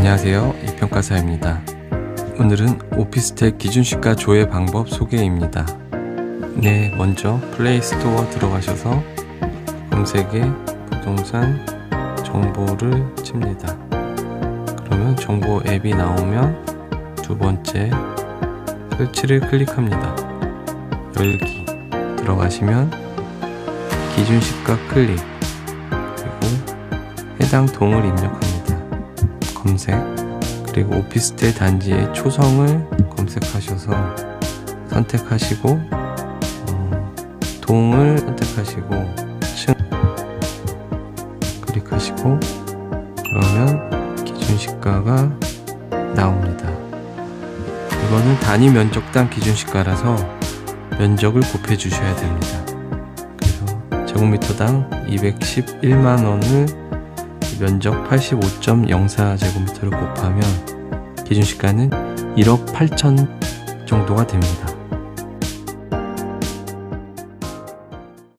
안녕하세요. 이평가사입니다. 오늘은 오피스텔 기준시가 조회 방법 소개입니다. 네, 먼저 플레이스토어 들어가셔서 검색에 부동산 정보를 칩니다. 그러면 정보 앱이 나오면 두 번째 설치를 클릭합니다. 열기 들어가시면 기준시가 클릭 그리고 해당 동을 입력합니다. 검색 그리고 오피스텔 단지의 초성을 검색하셔서 선택하시고 어, 동을 선택하시고 층 클릭하시고 그러면 기준 시가가 나옵니다. 이거는 단위 면적당 기준 시가라서 면적을 곱해 주셔야 됩니다. 그래서 제곱미터당 211만 원을 면적 85.04제곱미터를 곱하면 기준 시가는 1억 8천 정도가 됩니다.